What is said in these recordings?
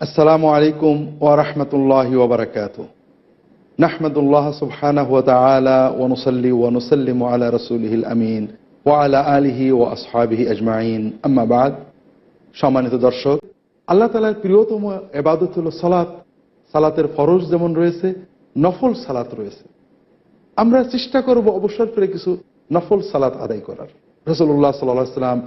আসসালামু আলাইকুম ওয়ারহমতুল্লাহি ওবরাকাত নাহমদুল্লাহ সুবহানাহু ওয়া তাআলা ওয়া নুসাল্লি ওয়া নুসাল্লিমু আলা রাসূলিহিল আমিন ওয়া আলা আলিহি ওয়া আসহাবিহি আজমাইন। আম্মা সম্মানিত দর্শক, আল্লাহ তাআলার প্রিয়তম এবাদত হলো সালাত। সালাতের ফরজ যেমন রয়েছে, নফল সালাত রয়েছে। আমরা চেষ্টা করব অবসর পেলে কিছু নফল সালাত আদায় করার। রসুল্লাহ সাল্লাহ সাল্লাম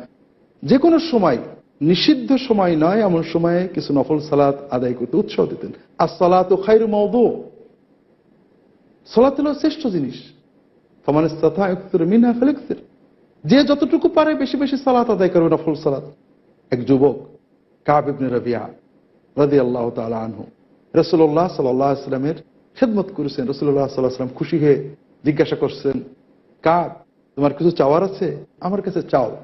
যে কোনো সময় নিষিদ্ধ সময় নয়, এমন সময়ে কিছু নফল সালাত আদায় করতে উৎসাহ দিতেন। আর সালাত ও খাইর মৌদু সালাত শ্রেষ্ঠ জিনিস। ফমানিস্তাথা মিনা ফেলেক্সের। যে যতটুকু পারে বেশি বেশি সালাত আদায় করবে নফল সালাত। এক যুবক, কাব ইবনে রবিয়া রাদি আল্লাহ তালা আনহু রসুল্লাহ সাল্লাহ আসলামের খেদমত করেছেন। রসুল্লাহ সাল্লাহ সাল্লাম খুশি হয়ে জিজ্ঞাসা করছেন, কাব, তোমার কিছু চাওয়ার আছে? আমার কাছে চাও।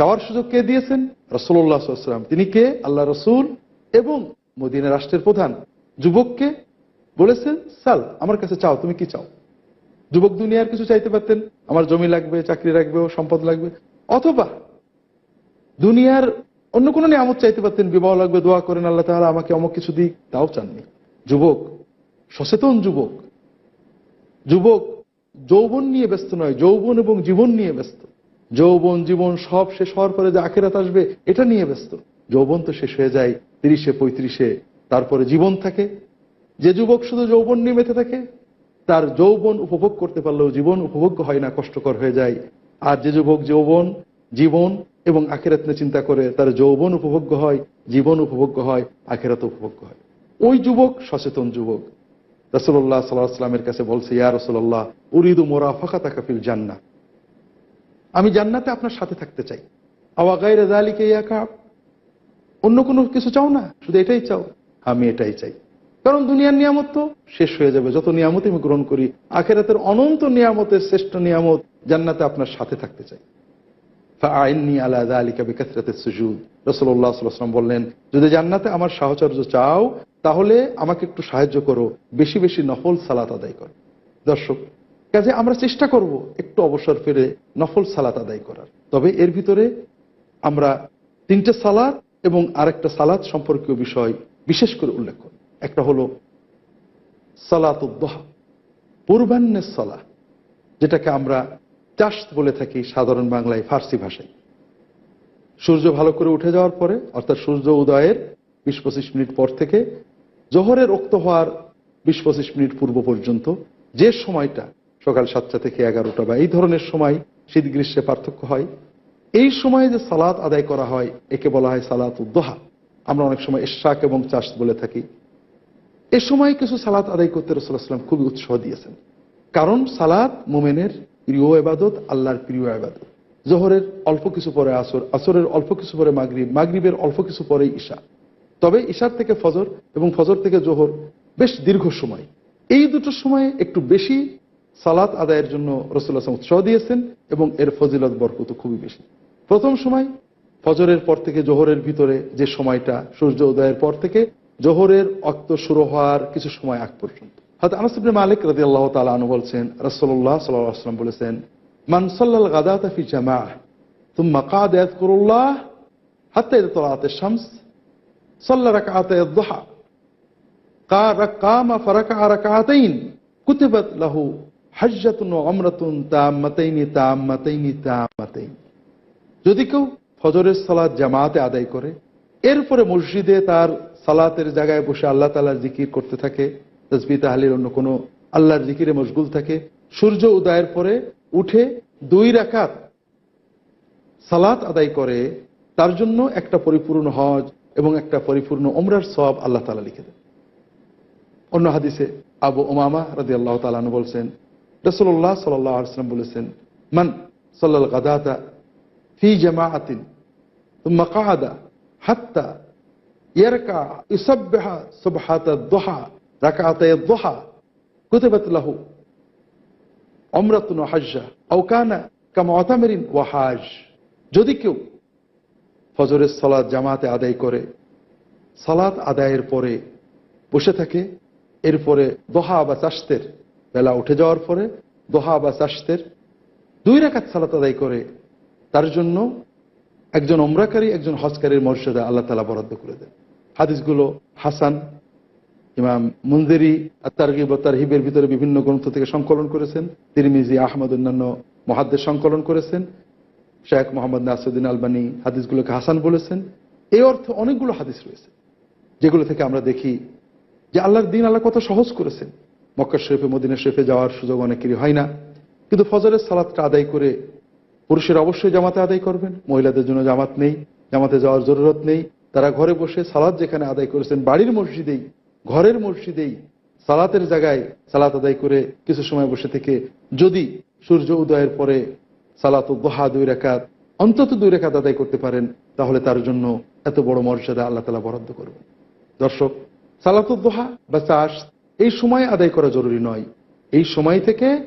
চাওয়ার সুযোগ কে দিয়েছেন? রসুল্লাহ তিনি কে? আল্লাহ রসুল এবং মদিনা রাষ্ট্রের প্রধান। যুবককে বলেছেন, সাল, আমার কাছে চাও, তুমি কি চাও? যুবক দুনিয়ার কিছু চাইতে পারতেন। আমার জমি লাগবে, চাকরি লাগবে, সম্পদ লাগবে। অথবা দুনিয়ার অন্য কোনো নিয়ামত চাইতে পারতেন, বিবাহ লাগবে, দোয়া করেন, আল্লাহ তাহলে আমাকে অমুক কিছু দিক, তাও চাননি। যুবক, সচেতন যুবক। যুবক যৌবন নিয়ে ব্যস্ত নয়, যৌবন এবং জীবন নিয়ে ব্যস্ত। যৌবন, জীবন সব শেষ হওয়ার পরে যে আখেরাত আসবে, এটা নিয়ে ব্যস্ত। যৌবন তো শেষ হয়ে যায়, তিরিশে, পঁয়ত্রিশে, তারপরে জীবন থাকে। যে যুবক শুধু যৌবন নিয়ে মেতে থাকে, তার যৌবন উপভোগ করতে পারলেও জীবন উপভোগ্য হয় না, কষ্টকর হয়ে যায়। আর যে যুবক যৌবন, জীবন এবং আখেরাত নিয়ে চিন্তা করে, তার যৌবন উপভোগ্য হয়, জীবন উপভোগ্য হয় আখেরাত উপভোগ্য হয়। ওই যুবক সচেতন যুবক। রসুল্লাহ সাল্লাহামের কাছে বলছে, ইয়া রসুল্লাহ উরিদু মোরা ফাঁকা তাকাফিল জান্না আমি জান্নাতে আপনার সাথে থাকতে চাই। আওয়া ইয়া কাপ অন্য কোনো কিছু চাও না? শুধু এটাই চাও? আমি এটাই চাই। কারণ দুনিয়ার নিয়ামত তো শেষ হয়ে যাবে। যত নিয়ামত আমি গ্রহণ করি, আখেরাতের অনন্ত নিয়ামতের শ্রেষ্ঠ নিয়ামত জান্নাতে আপনার সাথে থাকতে চাই। আইননি আলাদা আলিকা বিকাসরাতের সুজুদ। রসল্লাহ সাল্লাম বললেন, যদি জান্নাতে আমার সাহচর্য চাও, তাহলে আমাকে একটু সাহায্য করো। বেশি বেশি নফল সালাত আদায় করো। দর্শক কাজে আমরা চেষ্টা করব একটু অবসর ফেলে নফল সালাত আদায় করার। তবে এর ভিতরে আমরা তিনটে সালাত এবং আরেকটা সালাত সম্পর্কীয় বিষয় বিশেষ করে উল্লেখ করি একটা হলো সালাত উদ্দোহা পূর্বাহ্নের সালা যেটাকে আমরা চাষ বলে থাকি সাধারণ বাংলায় ফার্সি ভাষায়। সূর্য ভালো করে উঠে যাওয়ার পরে, অর্থাৎ সূর্য উদয়ের বিশ পঁচিশ মিনিট পর থেকে, জোহরের রক্ত হওয়ার বিশ পঁচিশ মিনিট পূর্ব পর্যন্ত যে সময়টা সকাল সাতটা থেকে এগারোটা বা এই ধরনের সময় শীত গ্রীষ্মে পার্থক্য হয়। এই সময়ে যে সালাত আদায় করা হয়, একে বলা হয় সালাত উদ্দোহা আমরা অনেক সময় এশাক এবং চাষ বলে থাকি। এ সময় কিছু সালাত আদায় করতে রসুল্লাহাম খুবই উৎসাহ দিয়েছেন। কারণ সালাত মোমেনের প্রিয় এবাদত আল্লাহর প্রিয় এবাদত জোহরের অল্প কিছু পরে আসর, আসরের অল্প কিছু পরে মাগরিব, মাগরিবের অল্প কিছু পরে ঈশা। তবে ঈশার থেকে ফজর এবং ফজর থেকে জোহর বেশ দীর্ঘ সময়। এই দুটো সময়ে একটু বেশি সালাত আদায়ের জন্য রসুল্লাহ উৎসাহ দিয়েছেন এবং এর ফজিলত বরকত খুবই বেশি। প্রথম সময় ফজরের পর থেকে জোহরের ভিতরে যে সময়টা, সূর্য উদয়ের পর থেকে জোহরের অক্ত শুরু হওয়ার কিছু সময় আগ পর্যন্ত। হয়তো আনাসিবনে মালিক রাজি আল্লাহ তালু বলছেন রসল্লাহ সাল্লাম বলেছেন মানসাল্লাল গাদা তাফি জামা তুম্মা কাদ করুল্লাহ হাতে তলাতে শামস, সাল্লা রাকাতে দোহা কা রাকামা ফারাকা রাকাতেইন কুতিবত লাহু হজ্জাতুন অমরাতুন তামাতাইনি তামাতাইনি তামাতাইনি যদি কেউ ফজরের সালাদ জামাতে আদায় করে, এরপরে মসজিদে তার সালাতের জায়গায় বসে আল্লাহ তালার জিকির করতে থাকে তসবি তাহলির অন্য কোনো আল্লাহর জিকিরে মশগুল থাকে, সূর্য উদয়ের পরে উঠে দুই রাখাত সালাত আদায় করে, তার জন্য একটা পরিপূর্ণ হজ এবং একটা পরিপূর্ণ ওমরার সব আল্লাহ তালা লিখে দেন। অন্য হাদিসে আবু ওমামা রাজি আল্লাহ তালু বলছেন রসল্লাহ সাল্লাহ বলেছেন, মান সাল্লাল গাদাতা ফি জামাআতিন তুম্মা হাত্তা ইয়ারকা ইসব্বাহা সুবহাতা দোহা, রাকাতায় দোহা, কুতিবাত লাহু অমরাতুন হাজ্জা আওকানা ওয়াহাজ যদি কেউ ফজরের সলাদ জামাতে আদায় করে, সালাত আদায়ের পরে বসে থাকে, এরপরে দোহা বা চাষতের বেলা উঠে যাওয়ার পরে দোহা বা চাষতের দুই রেখাত সালাত আদায় করে, তার জন্য একজন ওমরাকারী একজন হজকারীর মর্যাদা আল্লাহ তালা বরাদ্দ করে দেন। হাদিসগুলো হাসান, ইমাম মুন্দিরি তারগিব তারহিবের ভিতরে বিভিন্ন গ্রন্থ থেকে সংকলন করেছেন। তিরমিজি, আহমদ অন্যান্য মহাদ্দের সংকলন করেছেন। শেখ মোহাম্মদ নাসুদ্দিন আলবানী হাদিসগুলোকে হাসান বলেছেন। এই অর্থে অনেকগুলো হাদিস রয়েছে, যেগুলো থেকে আমরা দেখি যে আল্লাহর দিন আল্লাহ কত সহজ করেছেন। মক্কা শরীফে, মদিনা শরীফে যাওয়ার সুযোগ অনেকেরই হয় না। কিন্তু ফজরের সালাদটা আদায় করে পুরুষের অবশ্যই জামাতে আদায় করবেন, মহিলাদের জন্য জামাত নেই, জামাতে যাওয়ার জরুরত নেই। তারা ঘরে বসে সালাদ যেখানে আদায় করেছেন, বাড়ির মসজিদেই, ঘরের মসজিদেই সালাতের জায়গায় সালাত আদায় করে কিছু সময় বসে থেকে যদি সূর্য উদয়ের পরে সালাত দোহা দুই রেখাত অন্তত দুই রেখাত আদায় করতে পারেন, তাহলে তার জন্য এত বড় মর্যাদা আল্লাহ তালা বরাদ্দ করবেন। দর্শক, সালাত সালাতুদ্দোহা বা চাষ এই সময় আদায় করা জরুরি নয়। এই সময় থেকে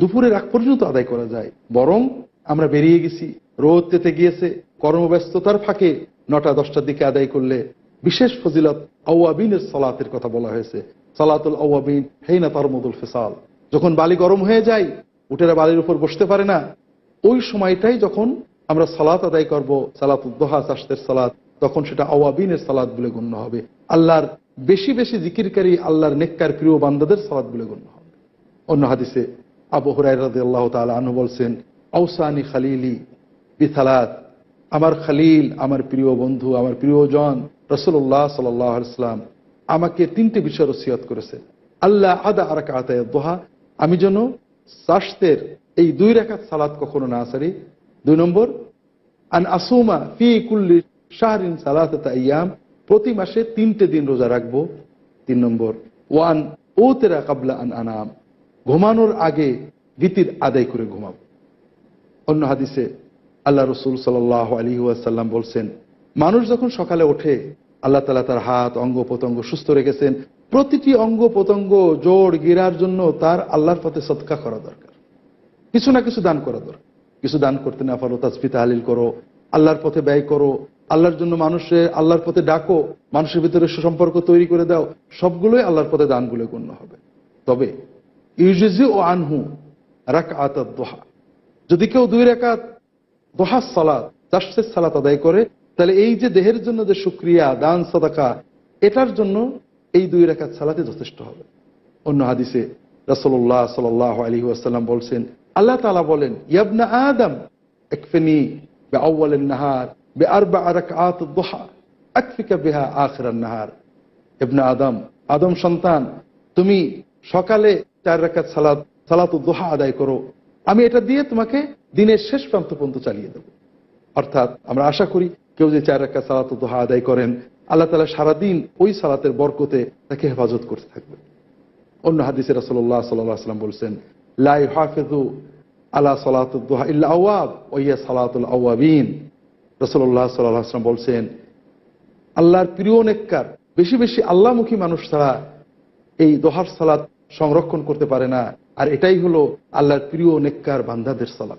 দুপুরের আগ পর্যন্ত আদায় করা যায়। বরং আমরা বেরিয়ে গেছি। রোদ তেতে গিয়েছে। কর্মব্যস্ততার ফাঁকে নটা, দশটার দিকে আদায় করলে বিশেষ ফজিলত আউয়াবিনের সালাতের কথা বলা হয়েছে। সালাতুল আউয়াবিন হেইনা তারমদুল ফেসাল। যখন বালি গরম হয়ে যায়, উটেরা বালির উপর বসতে পারে না। ওই সময়টাই যখন আমরা সালাত আদায় করব সালাত উদ্দোহা চাষের সালাত, তখন সেটা আওয়াবিনের সালাদ বলে গণ্য হবে। আল্লাহর বেশি বেশি জিকিরকারী আল্লাহর নেককার প্রিয় বান্দাদের সালাদ বলে গণ্য হবে। অন্য হাদিসে আবু হুরাই রাজি আল্লাহ তালা আনু বলছেন আউসানি খালিলি বিথালাত, আমার খালিল, আমার প্রিয় বন্ধু, আমার প্রিয়জন রসুল্লাহ সাল্লাম আমাকে তিনটে বিষয় রসিয়ত করেছে। আল্লাহ আদা আরাকা আতায় দোহা আমি যেন সাস্তের এই দুই রেখাত সালাদ কখনো না সারি। দুই নম্বর, আন আসুমা ফি কুল্লি শাহরিন সালাত ইয়াম প্রতি মাসে তিনটে দিন রোজা রাখব। তিন নম্বর, ওয়ান ও তেরা কাবলা আন আনাম। ঘুমানোর আগে গীতির আদায় করে ঘুমাবো অন্য হাদিসে আল্লাহ রসুল সাল আলী ওয়াসাল্লাম বলছেন, মানুষ যখন সকালে ওঠে, আল্লাহ তালা তার হাত, অঙ্গ প্রত্যঙ্গ সুস্থ রেখেছেন। প্রতিটি অঙ্গ প্রত্যঙ্গ জোর গিরার জন্য তার আল্লাহর পথে সৎকা করা দরকার। কিছু না কিছু দান করা দরকার। কিছু দান করতে না পারো, তাজফি তাহালিল করো, আল্লাহর পথে ব্যয় করো আল্লাহর জন্য মানুষের আল্লাহর পথে ডাকো, মানুষের ভিতরে সুসম্পর্ক তৈরি করে দাও, সবগুলোই আল্লাহর পথে দান বলে গণ্য হবে। তবে, ইউজিজি ও আনহু রাক আত দোহা যদি কেউ দুই রেখাত দোহার সালাত চাষের সালাত আদায় করে, তাহলে এই যে দেহের জন্য যে সুক্রিয়া, দান, সদাকা, এটার জন্য এই দুই রেখাত সালাতে যথেষ্ট হবে। অন্য হাদিসে রসল্লাহ সাল আলী আসাল্লাম বলছেন, আল্লাহ তালা বলেন, ইয়াবনা আদম একফেনি বে আউ্বালের নাহার আরাক আত দোহা আকফিকা বেহা আখরার নাহার ইবনা আদম আদম সন্তান, তুমি সকালে চার রাকাত সালাত সালাত দোহা আদায় আমি এটা দিয়ে তোমাকে দিনের শেষ প্রান্ত পর্যন্ত চালিয়ে দেব। অর্থাৎ আমরা আশা করি কেউ যে চার রাকাত সালাত দোহা আদায় করেন, আল্লাহ তালা সারাদিন ওই সালাতের বরকতে তাকে হেফাজত করতে থাকবে। অন্য হাদিসে রাসল্লাহ সাল্লাম বলছেন লাই হাফেজু আলা সালাতুদ্দোহা ইল্লা আওয়াব ওইয়া সালাতুল আওয়াবিন। রসল্লাহ সাল্লাম বলছেন, আল্লাহর প্রিয় নেককার, বেশি বেশি আল্লাহমুখী মানুষ ছাড়া এই দোহার সালাত সংরক্ষণ করতে পারে না। আর এটাই হলো আল্লাহর প্রিয় নেককার বান্ধাদের সালাত।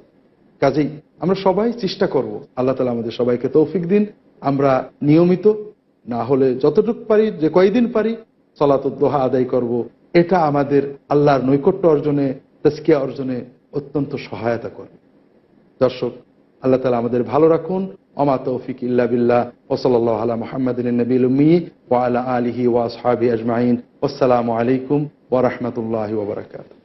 কাজেই আমরা সবাই চেষ্টা করব, আল্লাহ তালা আমাদের সবাইকে তৌফিক দিন, আমরা নিয়মিত, না হলে যতটুকু পারি, যে কয়দিন পারি সলাতুদ্দোহা আদায় করব। এটা আমাদের আল্লাহর নৈকট্য অর্জনে তেস্কিয়া অর্জনে অত্যন্ত সহায়তা করবে। দর্শক, আল্লাহ তালা আমাদের ভালো রাখুন অমা তৌফিক ইল্লা বিল্লাহ ওসলাল্লাহ আলা মোহাম্মদিন নবীল উম্মি ওয়ালা আলিহি ওয়াসহাবি আজমাইন আসসালামু আলাইকুম ওরহমতুল্লাহ ওবরাকাতু